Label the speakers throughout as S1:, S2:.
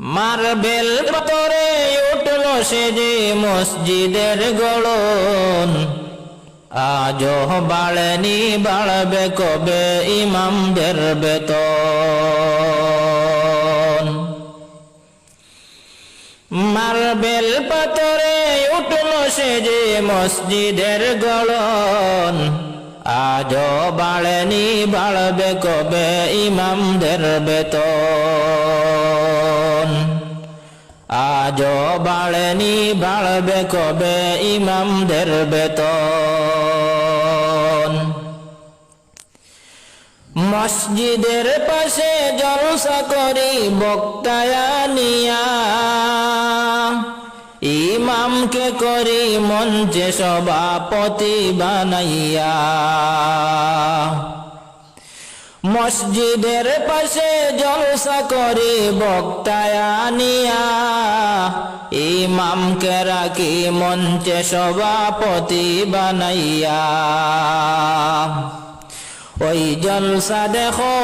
S1: Marble পাতরে উঠল সে যে মসজিদের গড়ন। আজও বাড়েনি, বাড়বে কবে ইমামদের বেতন। মার্বেল পাতরে উঠল সে যে মসজিদের গড়ন। আজও বাড়েনি বাড়বে কবে ইমামদের বেতন? আজও বাড়েনি বাড়বে কবে ইমামদের বেতন? মসজিদের পাশে জলসা করি বক্তায়ানিয়া ইমামকে করি মঞ্চে সভাপতি বানাইয়া? মসজিদের পাশে জলসা করি বক্তায়ানিয়া ইমামকে রাখি মঞ্চে সভাপতি বানাইয়া। ওই জলসা দেখো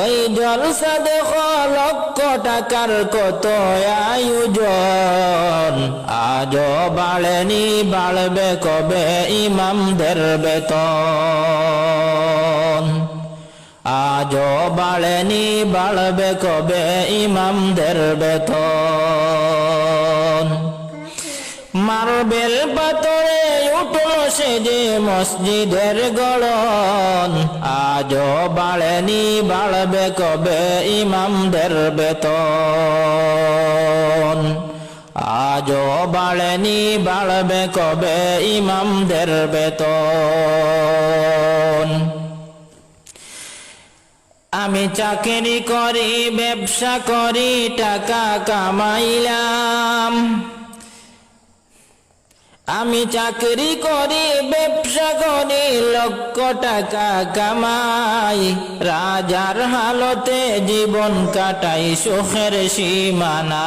S1: ওই জলসা দেখো লক্ষ টাকার কত আয়োজন? আজও বাড়েনি বাড়বে কবে ইমামদের বেতন? আজও বাড়েনি বাড়বে কবে ইমামদের বেতন? মার্বেল পাতরে উঠল সে যে মসজিদের গড়ন। আজও বাড়েনি, বাড়বে কবে ইমামদের বেতন? আজও বাড়েনি, বাড়বে কবে ইমামদের বেতন? আমি চাকরি করি, ব্যবসা করি, টাকা কামাইলাম। আমি চাকরি করি, ব্যবসা করি, লক্ষ টাকা কামাই। রাজার হালতে জীবন কাটাই, সুখের সীমানাই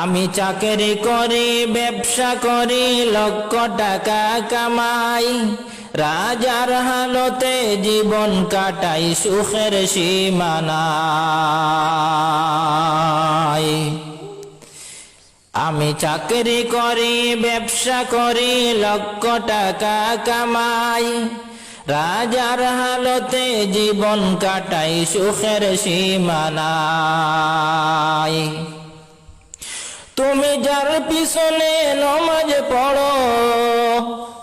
S1: আমি চাকরি করি, ব্যবসা করি, লক্ষ টাকা কামাই। রাজার হালতে জীবন কাটাই, সুখের সীমানাই আমি চাকরি করি, ব্যবসা করি, লক্ষ টাকা কামাই। রাজার হালতে জীবন কাটাই, সুখের সীমানাই তুমি যার পিছনে নমাজ পড়ো,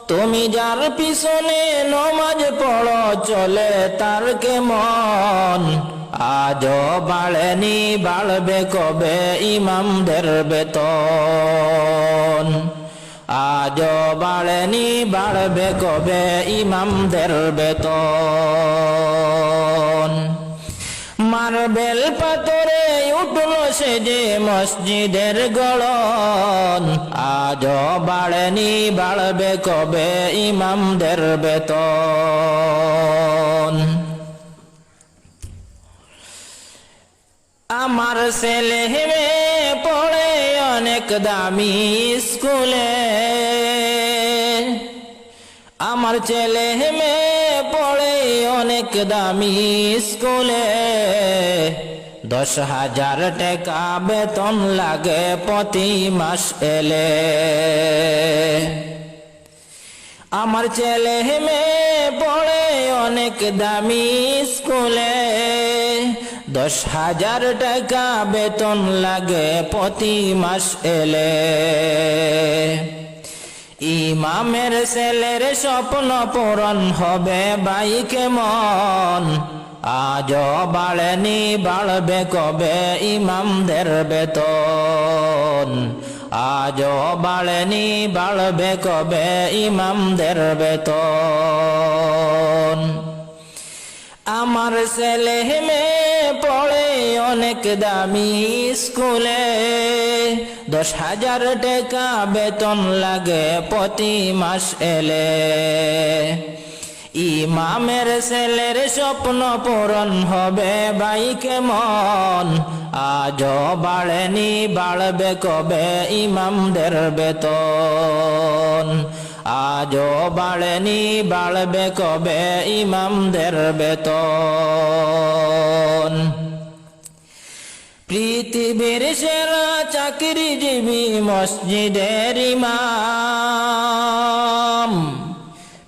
S1: তুমি যার পিছনে নমাজ পড়ো, চলে তার কেমন? আজও বাড়েনি বাড়বে কবে ইমামদের বেতন? আজও বাড়েনি বাড়বে কবে ইমামদের বেতন? মার্বেল পাতরে উঠল সে যে মসজিদের গড়ন। আজও বাড়েনি বাড়বে কবে ইমামদের বেতন? আমার ছেলে পড়ে অনেক দামি স্কুলে। আমার ছেলে মেয়ে, পড়ে অনেক দামি স্কুলে। দশ হাজার টাকা বেতন লাগে প্রতি মাস এলে। আমার ছেলে মেয়ে, পড়ে অনেক দামি স্কুলে। দশ হাজার টাকা বেতন লাগে প্রতি মাস এলে। ইমামের ছেলের স্বপ্ন পূরণ হবে বাই কেমন? আজ বাড়েনি, বাড়বে কবে ইমামদের বেতন? আজও বাড়েনি, বাড়বে কবে ইমামদের বেতন? আমার ছেলে মেয়ে পড়ে অনেক দামি স্কুলে। দশ হাজার টাকা বেতন লাগে প্রতি মাস এলে। ইমামের ছেলের স্বপ্ন পূরণ হবে বাই কেমন? আজও বাড়েনি, বাড়বে কবে ইমামদের বেতন? আজও বাড়েনি বাড়বে কবে ইমামদের বেতন? পৃথিবীর সেরা চাকরিজীবী মসজিদের ইমাম।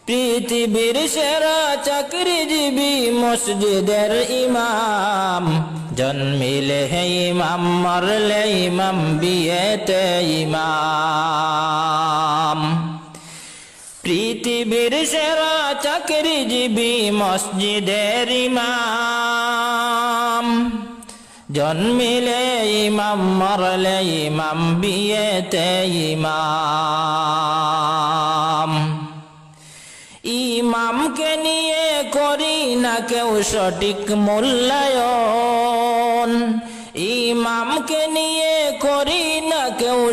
S1: পৃথিবীর সেরা চাকরিজীবী মসজিদের ইমাম। জন্মিলে হে ইমাম, মরলে ইমাম, বিয়েতে ইমাম। পৃথিবীর সেরা চাকরিজীবী মসজিদের ইমাম। জন্মিলে ইমাম, মরলে ইমাম, বিয়েতে ইমাম। ইমামকে নিয়ে করি না কেউ সঠিক মূল্যায়ন। ইমামকে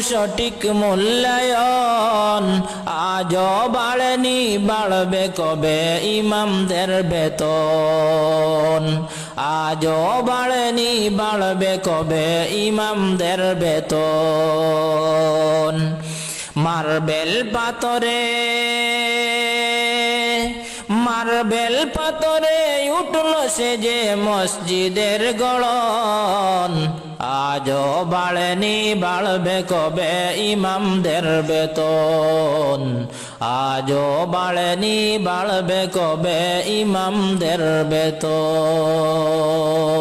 S1: সঠিক মূল্যায়ন। আজ বাড়েনি, বাড়বে কবে? ইমামদের বেতন। আজ বাড়েনি, বাড়বে কবে? ইমামদের বেতন। মার্বেল পাতরে মার্বেল পাতরে উঠল সে যে মসজিদের গড়ন। আজও বাড়েনি বাড়বে কবে ইমামদের বেতন? আজও বাড়েনি বাড়বে কবে ইমামদের বেতন?